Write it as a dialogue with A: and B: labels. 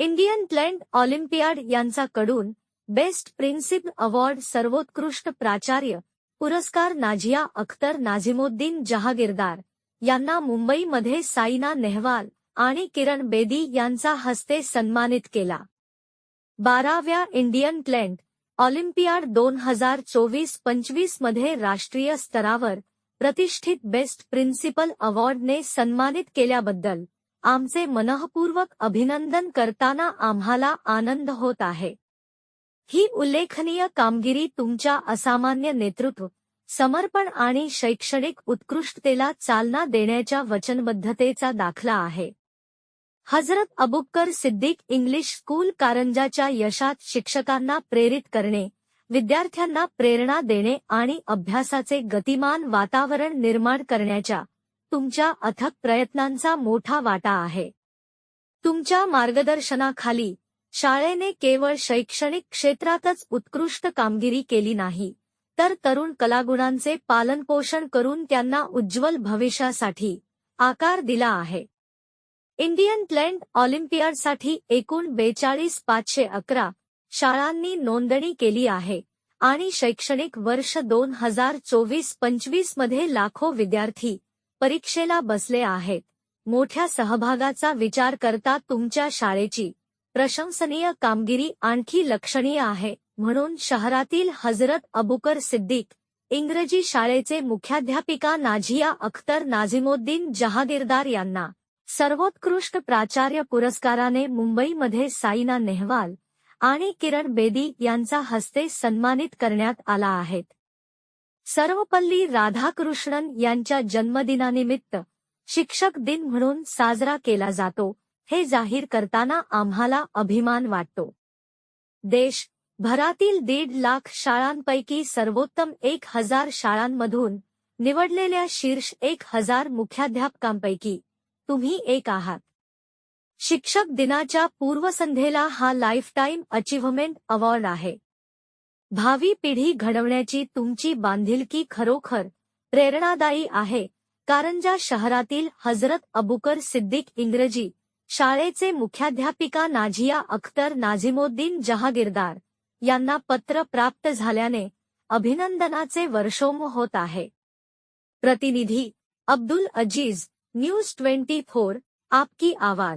A: Indian plant olympiad यांचाकडून best principal award सर्वोत्कृष्ट प्राचार्य पुरस्कार नाझिया अख्तर नाझिमुद्दीन जहागीरदार यांना मुंबईमध्ये साईना नेहवाल आणि किरण बेदी यांचा हस्ते सन्मानित केला. बाराव्या इंडियन प्लॅन्ट ऑलिम्पियाड दोन हजार चोवीस पंचवीसमध्ये राष्ट्रीय स्तरावर प्रतिष्ठित बेस्ट प्रिन्सिपल अवॉर्डने सन्मानित केल्याबद्दल आमचे मनःपूर्वक अभिनंदन करताना आम्हाला आनंद होत आहे. ही उल्लेखनीय कामगिरी तुमच्या असामान्य नेतृत्व समर्पण आणि शैक्षणिक उत्कृष्टतेला चालना देण्याच्या वचनबद्धतेचा दाखला आहे. हजरत अबुक्कर सिद्दीक इंग्लिश स्कूल कारंजाच्या यशात शिक्षकांना प्रेरित करणे विद्यार्थ्यांना प्रेरणा देणे आणि अभ्यासाचे गतिमान वातावरण निर्माण करण्याच्या तुमच्या अथक प्रयत्नांचा मोठा वाटा आहे. तुमच्या मार्गदर्शनाखाली शाळेने केवळ शैक्षणिक क्षेत्रातच उत्कृष्ट कामगिरी केली नाही तर तरुण कलागुणांचे पालनपोषण करून त्यांना उज्ज्वल भविष्यासाठी आकार दिला आहे. इंडियन प्लॅन्ट ऑलिम्पियाडसाठी एकूण बेचाळीस पाचशे अकरा शाळांनी नोंदणी केली आहे आणि शैक्षणिक वर्ष दोन हजार चोवीस पंचवीसमध्ये लाखो विद्यार्थी परीक्षेला बसले आहेत. मोठ्या सहभागाचा विचार करता तुमच्या शाळेची प्रशंसनीय कामगिरी आणखी लक्षणीय आहे म्हणून शहरातील हजरत अबुकर सिद्दीक इंग्रजी शाळेचे मुख्याध्यापिका नाझिया अख्तर नाझिमोद्दीन जहागीरदार यांना सर्वोत्कृष्ट प्राचार्य पुरस्काराने मुंबईमध्ये साईना नेहवाल आणि किरण बेदी यांचा हस्ते सन्मानित करण्यात आला आहेत सर्वपल्ली राधाकृष्णन यांच्या जन्मदिनानिमित्त शिक्षक दिन म्हणून साजरा केला जातो हे जाहीर करताना आम्हाला अभिमान वाटतो. देश भरातील दीड लाख शाळांपैकी सर्वोत्तम एक हजार शाळांमधून निवडलेल्या शीर्ष एक हजार मुख्याध्यापकांपैकी तुम्ही एक आहात. शिक्षक दिनाच्या पूर्वसंध्येला हा लाईफटाईम अचिव्हमेंट अवॉर्ड आहे. भावी पिढी घडवण्याची तुमची बांधिलकी खरोखर प्रेरणादायी आहे. कारंजा शहरातील हजरत अबुकर सिद्दीक इंग्रजी शाळेचे मुख्याध्यापिका नाझिया अख्तर नाझिमोद्दीन जहागीरदार यांना पत्र प्राप्त झाल्याने अभिनंदनाचे वर्षोम होत आहे. प्रतिनिधी Abdul Aziz news twenty four आपकी आवाज.